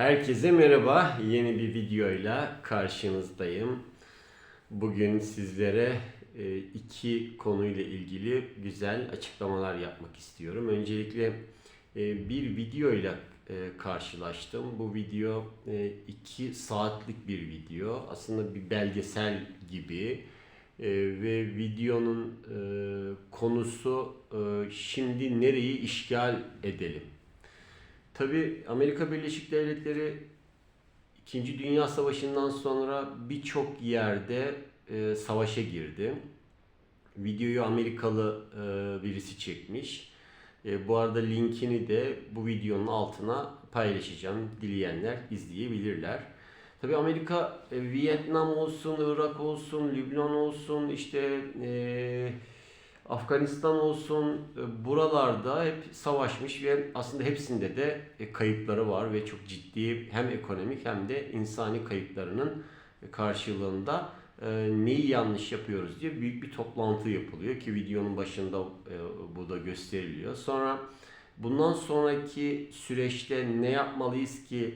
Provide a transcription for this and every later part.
Herkese merhaba. Yeni bir videoyla karşınızdayım. Bugün sizlere e, iki konuyla ilgili güzel açıklamalar yapmak istiyorum. Öncelikle e, bir videoyla e, karşılaştım. Bu video iki saatlik bir video. Aslında bir belgesel gibi. Ve videonun konusu şimdi nereyi işgal edelim? Tabi Amerika Birleşik Devletleri İkinci Dünya Savaşı'ndan sonra birçok yerde e, savaşa girdi. Videoyu Amerikalı e, birisi çekmiş. E, bu arada linkini de bu videonun altına paylaşacağım. Dileyenler izleyebilirler. Tabi Amerika e, Vietnam olsun, Irak olsun, Lübnan olsun, işte e, Afganistan olsun e, buralarda hep savaşmış ve aslında hepsinde de e, kayıpları var ve çok ciddi hem ekonomik hem de insani kayıplarının karşılığında e, neyi yanlış yapıyoruz diye büyük bir toplantı yapılıyor ki videonun başında bu da gösteriliyor. Sonra bundan sonraki süreçte ne yapmalıyız ki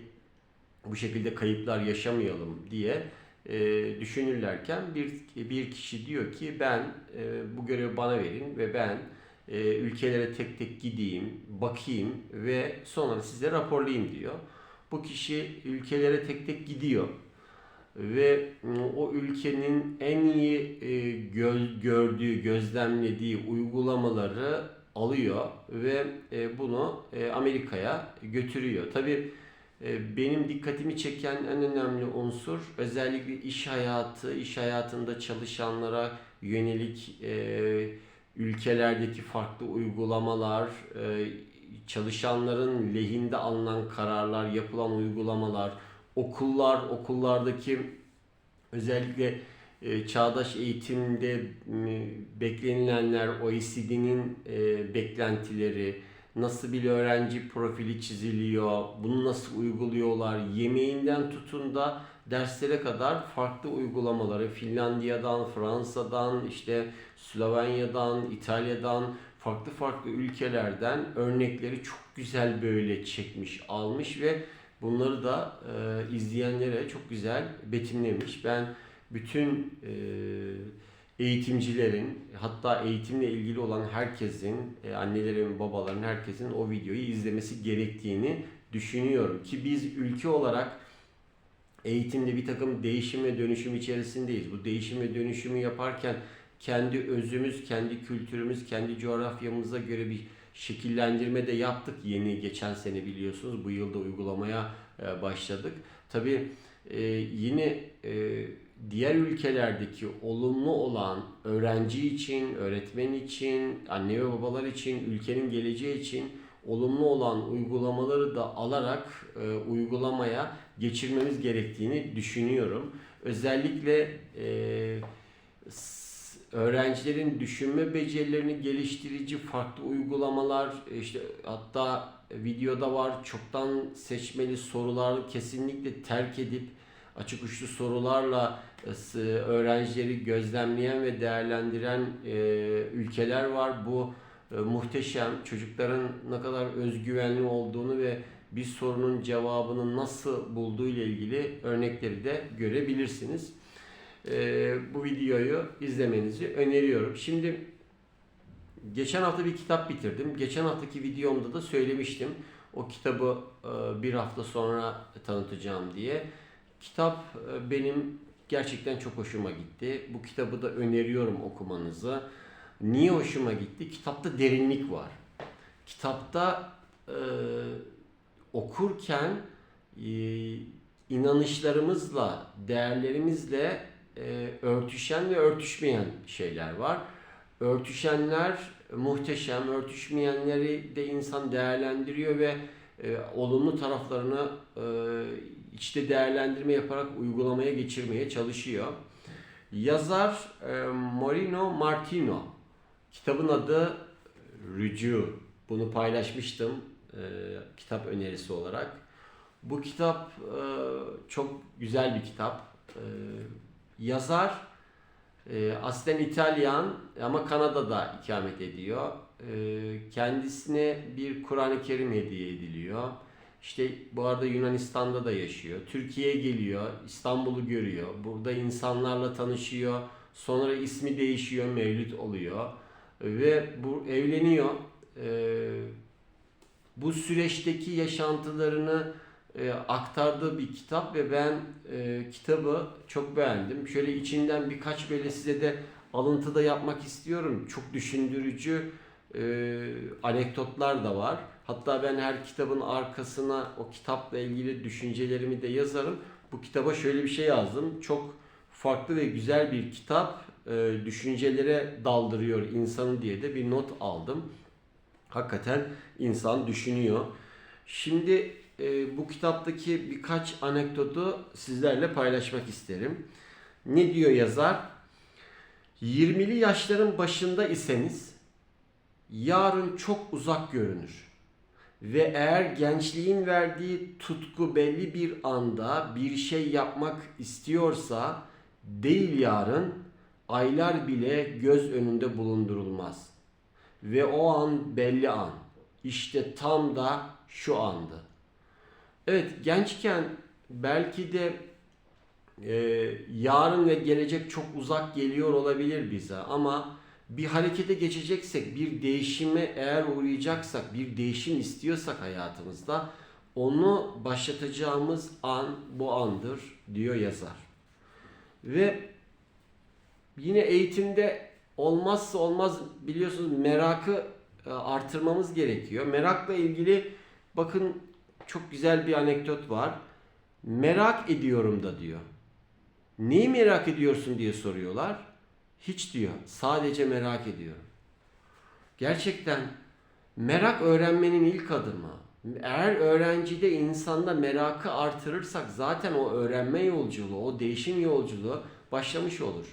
bu şekilde kayıplar yaşamayalım diye e, düşünürlerken bir bir kişi diyor ki ben e, bu görevi bana verin ve ben e, ülkelere tek tek gideyim, bakayım ve sonra size raporlayayım diyor. Bu kişi ülkelere tek tek gidiyor ve o ülkenin en iyi e, gö- gördüğü, gözlemlediği uygulamaları alıyor ve e, bunu e, Amerika'ya götürüyor. Tabii e, benim dikkatimi çeken en önemli unsur özellikle iş hayatı, iş hayatında çalışanlara yönelik e, ülkelerdeki farklı uygulamalar, e, çalışanların lehinde alınan kararlar, yapılan uygulamalar, okullar, okullardaki özellikle e, çağdaş eğitimde beklenilenler, OECD'nin beklentileri, nasıl bir öğrenci profili çiziliyor, bunu nasıl uyguluyorlar, yemeğinden tutun da derslere kadar farklı uygulamaları Finlandiya'dan, Fransa'dan, işte Slovenya'dan, İtalya'dan, farklı farklı ülkelerden örnekleri çok güzel böyle çekmiş, almış ve bunları da e, izleyenlere çok güzel betimlemiş. Ben bütün e, eğitimcilerin hatta eğitimle ilgili olan herkesin, e, annelerin, babaların, herkesin o videoyu izlemesi gerektiğini düşünüyorum. Ki biz ülke olarak eğitimde bir takım değişim ve dönüşüm içerisindeyiz. Bu değişim ve dönüşümü yaparken kendi özümüz, kendi kültürümüz, kendi coğrafyamıza göre bir şekillendirme de yaptık yeni geçen sene biliyorsunuz. Bu yılda uygulamaya e, başladık. Tabii e, yine diğer ülkelerdeki olumlu olan öğrenci için, öğretmen için, anne ve babalar için, ülkenin geleceği için olumlu olan uygulamaları da alarak e, uygulamaya geçirmemiz gerektiğini düşünüyorum. Özellikle e, öğrencilerin düşünme becerilerini geliştirici farklı uygulamalar işte hatta videoda var çoktan seçmeli sorular kesinlikle terk edip açık uçlu sorularla e, öğrencileri gözlemleyen ve değerlendiren e, ülkeler var. Bu e, muhteşem. Çocukların ne kadar özgüvenli olduğunu ve bir sorunun cevabını nasıl bulduğu ile ilgili örnekleri de görebilirsiniz. Bu videoyu izlemenizi öneriyorum. Şimdi geçen hafta bir kitap bitirdim. Geçen haftaki videomda da söylemiştim. O kitabı bir hafta sonra tanıtacağım diye. Kitap e, benim gerçekten çok hoşuma gitti. Bu kitabı da öneriyorum okumanızı. Niye hoşuma gitti? Kitapta derinlik var. Kitapta e, okurken e, inanışlarımızla, değerlerimizle e, örtüşen ve örtüşmeyen şeyler var. Örtüşenler muhteşem, örtüşmeyenleri de insan değerlendiriyor ve e, olumlu taraflarını e, içte değerlendirme yaparak uygulamaya geçirmeye çalışıyor. Yazar e, Morino Martino. Kitabın adı Rücu. Bunu paylaşmıştım e, kitap önerisi olarak. Bu kitap e, çok güzel bir kitap. E, yazar e, aslen İtalyan ama Kanada'da ikamet ediyor. E, kendisine bir Kur'an-ı Kerim hediye ediliyor. İşte bu arada Yunanistan'da da yaşıyor. Türkiye'ye geliyor, İstanbul'u görüyor. Burada insanlarla tanışıyor. Sonra ismi değişiyor, Mevlüt oluyor. Ve bu evleniyor. Ee, bu süreçteki yaşantılarını e, aktardığı bir kitap ve ben e, kitabı çok beğendim. Şöyle içinden birkaç böyle size de alıntı da yapmak istiyorum. Çok düşündürücü e, anekdotlar da var. Hatta ben her kitabın arkasına o kitapla ilgili düşüncelerimi de yazarım. Bu kitaba şöyle bir şey yazdım. Çok farklı ve güzel bir kitap. E, düşüncelere daldırıyor insanı diye de bir not aldım. Hakikaten insan düşünüyor. Şimdi e, bu kitaptaki birkaç anekdotu sizlerle paylaşmak isterim. Ne diyor yazar? 20'li yaşların başında iseniz yarın çok uzak görünür. Ve eğer gençliğin verdiği tutku belli bir anda bir şey yapmak istiyorsa değil yarın aylar bile göz önünde bulundurulmaz. Ve o an belli an. İşte tam da şu andı. Evet gençken belki de e, yarın ve gelecek çok uzak geliyor olabilir bize ama bir harekete geçeceksek, bir değişime eğer uğrayacaksak, bir değişim istiyorsak hayatımızda onu başlatacağımız an bu andır diyor yazar. Ve yine eğitimde olmazsa olmaz biliyorsunuz merakı e, artırmamız gerekiyor. Merakla ilgili bakın çok güzel bir anekdot var. Merak ediyorum da diyor. Neyi merak ediyorsun diye soruyorlar. Hiç diyor. Sadece merak ediyorum. Gerçekten merak öğrenmenin ilk adımı. Eğer öğrencide insanda merakı artırırsak zaten o öğrenme yolculuğu, o değişim yolculuğu başlamış olur.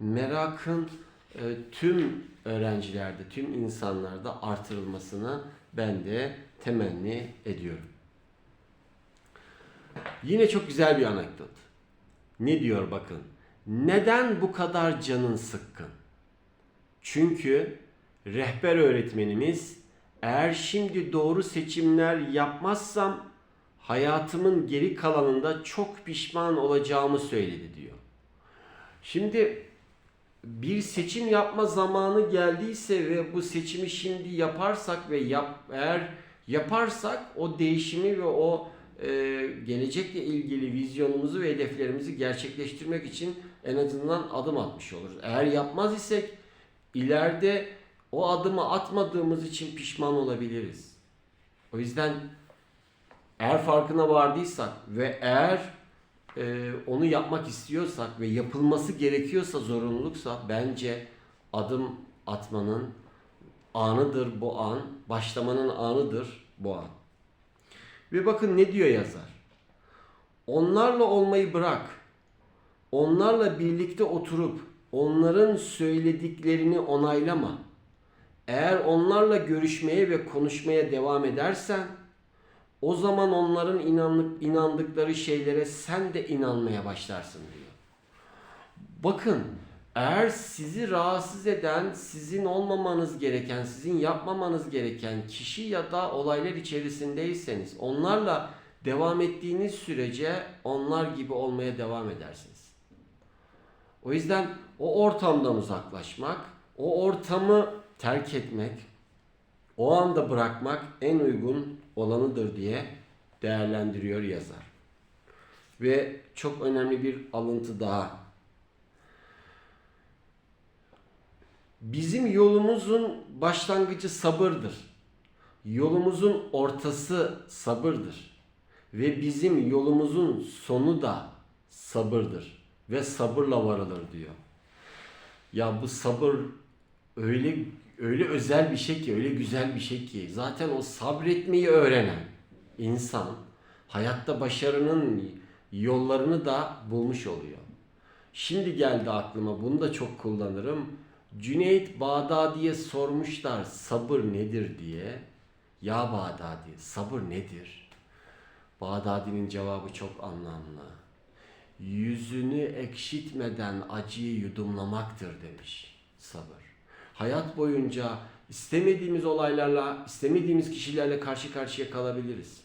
Merakın e, tüm öğrencilerde, tüm insanlarda artırılmasını ben de temenni ediyorum. Yine çok güzel bir anekdot. Ne diyor bakın. Neden bu kadar canın sıkkın? Çünkü rehber öğretmenimiz eğer şimdi doğru seçimler yapmazsam hayatımın geri kalanında çok pişman olacağımı söyledi diyor. Şimdi bir seçim yapma zamanı geldiyse ve bu seçimi şimdi yaparsak ve yap, eğer yaparsak o değişimi ve o e, gelecekle ilgili vizyonumuzu ve hedeflerimizi gerçekleştirmek için en azından adım atmış oluruz. Eğer yapmaz isek ileride o adımı atmadığımız için pişman olabiliriz. O yüzden eğer farkına vardıysak ve eğer e, onu yapmak istiyorsak ve yapılması gerekiyorsa zorunluluksa bence adım atmanın anıdır bu an, başlamanın anıdır bu an. Ve bakın ne diyor yazar. Onlarla olmayı bırak. Onlarla birlikte oturup onların söylediklerini onaylama. Eğer onlarla görüşmeye ve konuşmaya devam edersen o zaman onların inanlık, inandıkları şeylere sen de inanmaya başlarsın diyor. Bakın eğer sizi rahatsız eden, sizin olmamanız gereken, sizin yapmamanız gereken kişi ya da olaylar içerisindeyseniz onlarla devam ettiğiniz sürece onlar gibi olmaya devam edersiniz. O yüzden o ortamdan uzaklaşmak, o ortamı terk etmek, o anda bırakmak en uygun olanıdır diye değerlendiriyor yazar. Ve çok önemli bir alıntı daha Bizim yolumuzun başlangıcı sabırdır. Yolumuzun ortası sabırdır. Ve bizim yolumuzun sonu da sabırdır. Ve sabırla varılır diyor. Ya bu sabır öyle öyle özel bir şey ki, öyle güzel bir şey ki. Zaten o sabretmeyi öğrenen insan hayatta başarının yollarını da bulmuş oluyor. Şimdi geldi aklıma bunu da çok kullanırım Cüneyt Bağdadi'ye sormuşlar sabır nedir diye. Ya Bağdadi sabır nedir? Bağdadi'nin cevabı çok anlamlı. Yüzünü ekşitmeden acıyı yudumlamaktır demiş sabır. Hayat boyunca istemediğimiz olaylarla, istemediğimiz kişilerle karşı karşıya kalabiliriz.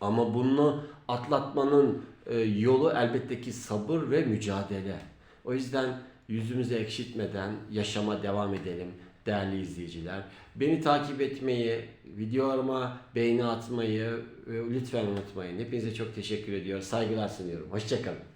Ama bunu atlatmanın e, yolu elbette ki sabır ve mücadele. O yüzden yüzümüzü ekşitmeden yaşama devam edelim değerli izleyiciler. Beni takip etmeyi, videolarıma beğeni atmayı e, lütfen unutmayın. Hepinize çok teşekkür ediyorum. Saygılar sunuyorum. Hoşçakalın.